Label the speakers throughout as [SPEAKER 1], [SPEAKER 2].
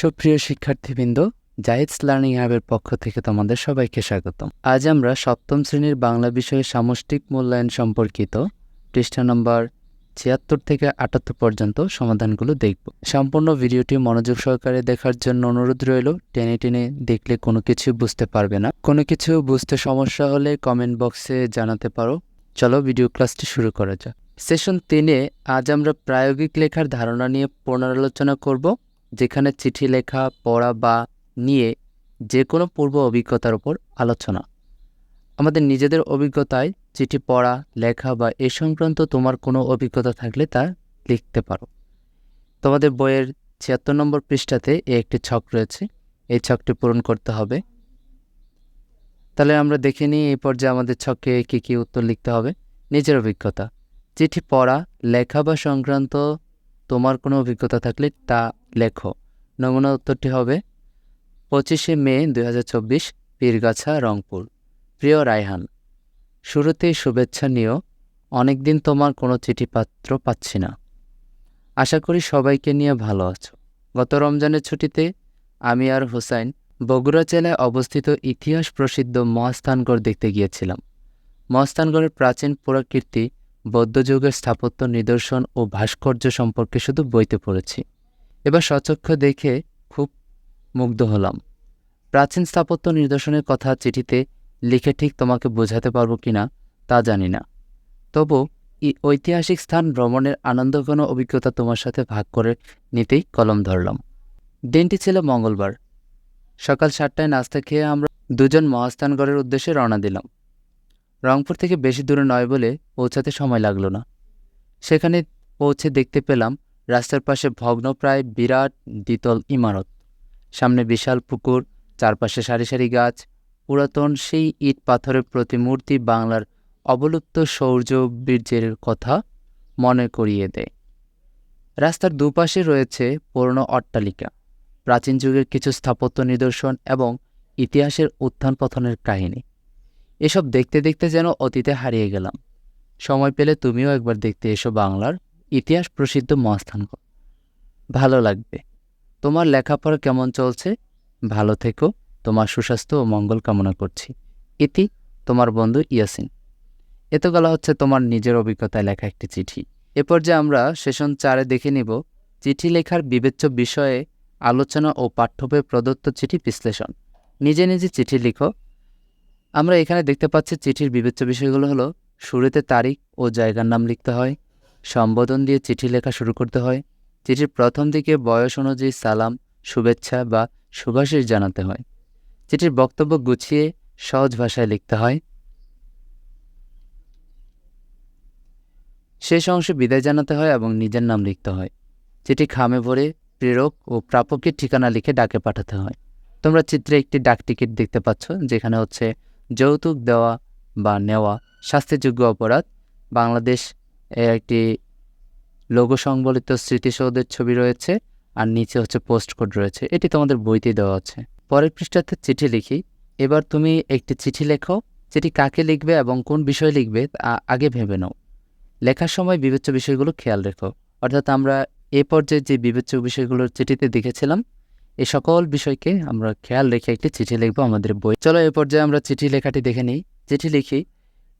[SPEAKER 1] সুপ্রিয় শিক্ষার্থীবৃন্দ জাহিদস লার্নিং হ্যাবের পক্ষ থেকে তোমাদের সবাইকে স্বাগতম। আজ আমরা সপ্তম শ্রেণির বাংলা বিষয়ে সামষ্টিক মূল্যায়ন সম্পর্কিত পৃষ্ঠা নম্বর ছিয়াত্তর থেকে আটাত্তর পর্যন্ত সমাধানগুলো দেখব। সম্পূর্ণ ভিডিওটি মনোযোগ সহকারে দেখার জন্য অনুরোধ রইল, টেনে টেনে দেখলে কোনো কিছু বুঝতে পারবে না। কোনো কিছু বুঝতে সমস্যা হলে কমেন্ট বক্সে জানাতে পারো। চলো ভিডিও ক্লাসটি শুরু করা যাক। সেশন তিনে আজ আমরা প্রায়োগিক লেখার ধারণা নিয়ে পুনরালোচনা করব। যেখানে চিঠি লেখা, পড়া বা নিয়ে যে কোনো পূর্ব অভিজ্ঞতার উপর আলোচনা। আমাদের নিজেদের অভিজ্ঞতায় চিঠি পড়া, লেখা বা এ সংক্রান্ত তোমার কোনো অভিজ্ঞতা থাকলে তা লিখতে পারো। তোমাদের বইয়ের ছিয়াত্তর নম্বর পৃষ্ঠাতে এ একটি ছক রয়েছে। এই ছকটি পূরণ করতে হবে। তাহলে আমরা দেখে নিই এই পর্যায়ে আমাদের ছকে কী কী উত্তর লিখতে হবে। নিজের অভিজ্ঞতা। চিঠি পড়া, লেখা বা সংক্রান্ত তোমার কোনো অভিজ্ঞতা থাকলে তা লেখো। নমুনা উত্তরটি হবে পঁচিশে মে দুই হাজার চব্বিশ, পীরগাছা, রংপুর। প্রিয় রায়হান শুরুতেই শুভেচ্ছা নিয়েও অনেকদিন তোমার কোনো চিঠিপাত্র পাচ্ছি না। আশা করি সবাইকে নিয়ে ভালো আছো। গত রমজানের ছুটিতে আমি আর হোসাইন বগুড়া জেলায় অবস্থিত ইতিহাস প্রসিদ্ধ মহাস্থানগড় দেখতে গিয়েছিলাম। মহাস্থানগড়ের প্রাচীন পুরাকীর্তি বৌদ্ধযুগের স্থাপত্য নিদর্শন ও ভাস্কর্য সম্পর্কে শুধু বইতে পড়েছি। এবার সচক্ষ দেখে খুব মুগ্ধ হলাম। প্রাচীন স্থাপত্য নিদর্শনের কথা চিঠিতে লিখে ঠিক তোমাকে বোঝাতে পারব কিনা তা জানি না। তবু ঐতিহাসিক স্থান ভ্রমণের আনন্দঘন অভিজ্ঞতা তোমার সাথে ভাগ করে নিতেই কলম ধরলাম। দিনটি ছিল মঙ্গলবার। সকাল সাতটায় নাস্তা খেয়ে আমরা দুজন মহাস্থানগড়ের উদ্দেশ্যে রওনা দিলাম। রংপুর থেকে বেশি দূরে নয় বলে পৌঁছাতে সময় লাগল না। সেখানে পৌঁছে দেখতে পেলাম রাস্তার পাশে ভগ্নপ্রায় বিরাট দ্বিতল ইমারত। সামনে বিশাল পুকুর, চারপাশে সারি সারি গাছ, পুরাতন সেই ইট পাথরের প্রতিমূর্তি বাংলার অবলুপ্ত শৌর্য বীর্যের কথা মনে করিয়ে দেয়। রাস্তার দুপাশে রয়েছে পুরনো অট্টালিকা, প্রাচীন যুগের কিছু স্থাপত্য নিদর্শন এবং ইতিহাসের উত্থান পথনের কাহিনী। এসব দেখতে দেখতে যেন অতীতে হারিয়ে গেলাম। সময় পেলে তুমিও একবার দেখতে এসো বাংলার ইতিহাস প্রসিদ্ধ মহাস্থানগড় ভালো লাগবে। তোমার লেখাপড়া কেমন চলছে? ভালো থেকো। তোমার সুস্বাস্থ্য ও মঙ্গল কামনা করছি। ইতি, তোমার বন্ধু ইয়াসিন। এত গলা হচ্ছে তোমার নিজের অভিজ্ঞতায় লেখা একটি চিঠি। এ পর্যায়ে আমরা সেশন চারে দেখে নিব চিঠি লেখার বিবেচ্য বিষয়ে আলোচনা ও পাঠ্যবই প্রদত্ত চিঠি বিশ্লেষণ। নিজে নিজে চিঠি লিখো। আমরা এখানে দেখতে পাচ্ছি চিঠির বিবেচ্য বিষয়গুলো হলো, শুরুতে তারিখ ও জায়গার নাম লিখতে হয়, সম্বোধন দিয়ে চিঠি লেখা শুরু করতে হয়, চিঠির প্রথম দিকে বয়স অনুযায়ী সালাম, শুভেচ্ছা বা শুভাশিস জানাতে হয়। চিঠির বক্তব্য গুছিয়ে সহজ ভাষায় লিখতে হয়। শেষ অংশে বিদায় জানাতে হয় এবং নিজের নাম লিখতে হয়। চিঠি খামে ভরে প্রেরক ও প্রাপকের ঠিকানা লিখে ডাকে পাঠাতে হয়। তোমরা চিত্রে একটি ডাক টিকিট দেখতে পাচ্ছ, যেখানে হচ্ছে যৌতুক দেওয়া বা নেওয়া শাস্তিযোগ্য অপরাধ। বাংলাদেশ একটি লোগো সংবলিত স্মৃতিসৌধের ছবি রয়েছে আর নিচে হচ্ছে পোস্ট কোড রয়েছে। এটি তোমাদের বইতে দেওয়া আছে। পরের পৃষ্ঠাতে চিঠি লিখি। এবার তুমি একটি চিঠি লেখো। চিঠি কাকে লিখবে এবং কোন বিষয় লিখবে তা আগে ভেবে নাও। লেখার সময় বিবেচ্য বিষয়গুলো খেয়াল রেখো। অর্থাৎ আমরা এ পর্যায়ে যে বিবেচ্য বিষয়গুলোর চিঠিতে দেখেছিলাম এই সকল বিষয়কে আমরা খেয়াল রেখে একটি চিঠি লিখব আমাদের বই। চলো এ পর্যায়ে আমরা চিঠি লেখাটি দেখে নিই। চিঠি লিখি,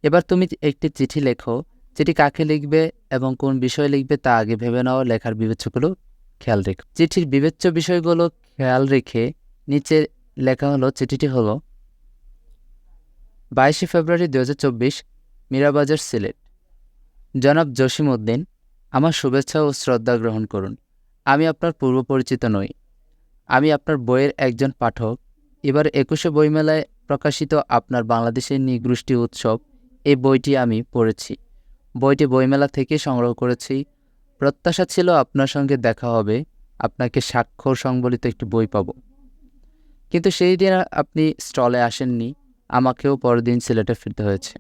[SPEAKER 1] এবার তুমি একটি চিঠি লেখো চিঠি কাকে লিখবে এবং কোন বিষয় লিখবে তা আগে ভেবে নাও। লেখার বিবেচ্যগুলো খেয়াল রেখো। চিঠির বিবেচ্য বিষয়গুলো খেয়াল রেখে নিচে লেখা হলো, চিঠিটি হলো, বাইশে ফেব্রুয়ারি দু হাজার চব্বিশ, মীরাবাজার সিলেট। জনাব জসিম উদ্দিন, আমার শুভেচ্ছা ও শ্রদ্ধা গ্রহণ করুন। আমি আপনার পূর্ব পরিচিত নই। আমি আপনার বইয়ের একজন পাঠক। এবার একুশে বইমেলায় প্রকাশিত আপনার বাংলাদেশের নিগৃষ্টি উৎসব, এই বইটি আমি পড়েছি। বইটি বইমেলা থেকে সংগ্রহ করেছি। প্রত্যাশা ছিল আপনার সঙ্গে দেখা হবে। আপনাকে স্বাক্ষর সংবলিত একটি বই পাব। কিন্তু সেই দিন আপনি স্টলে আসেননি। আমাকেও পরদিন সিলেটে ফিরতে হয়েছে।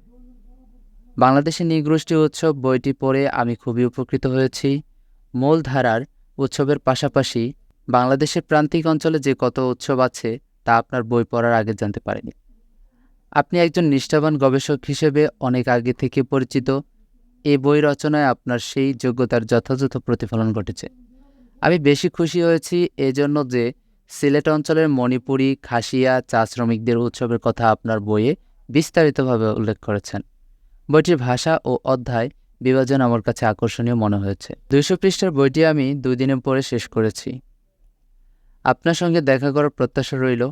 [SPEAKER 1] বাংলাদেশের নিগৃষ্টি উৎসব বইটি পড়ে আমি খুবই উপকৃত হয়েছি। মূলধারার উৎসবের পাশাপাশি বাংলাদেশের প্রান্তিক অঞ্চলে যে কত উৎসব আছে, তা আপনার বই পড়ার আগে জানতে পারেনি। আপনি একজন নিষ্ঠাবান গবেষক হিসেবে অনেক আগে থেকে পরিচিত। এই বই রচনায় আপনার সেই যোগ্যতার যথাযথ প্রতিফলন ঘটেছে। আমি বেশি খুশি হয়েছি এজন্য যে সিলেট অঞ্চলের মণিপুরি, খাসিয়া, চা শ্রমিকদের উৎসবের কথা আপনার বইয়ে বিস্তারিতভাবে উল্লেখ করেছেন। বইটির ভাষা ও অধ্যায় বিভাজন আমার কাছে আকর্ষণীয় মনে হয়েছে। দুইশো পৃষ্ঠার বইটি আমি দুই দিনে পরে শেষ করেছি। আপনার সঙ্গে দেখা করার প্রত্যাশা রইল।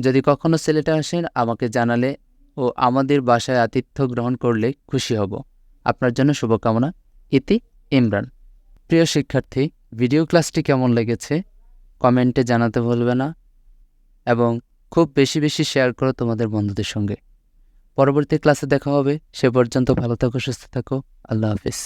[SPEAKER 1] যদি কখনো সিলেটে আসেন আমাকে জানালে ও আমাদের বাসায় আতিথ্য গ্রহণ করলে খুশি হব। আপনার জন্য শুভকামনা, ইতি ইমরান। প্রিয় শিক্ষার্থী, ভিডিও ক্লাসটি কেমন লেগেছে? কমেন্টে জানাতে ভুলবে না এবং খুব বেশি বেশি শেয়ার করো তোমাদের বন্ধুদের সঙ্গে। পরবর্তী ক্লাসে দেখা হবে। সে পর্যন্ত ভালো থাকো, সুস্থ থাকো। আল্লাহ হাফিজ।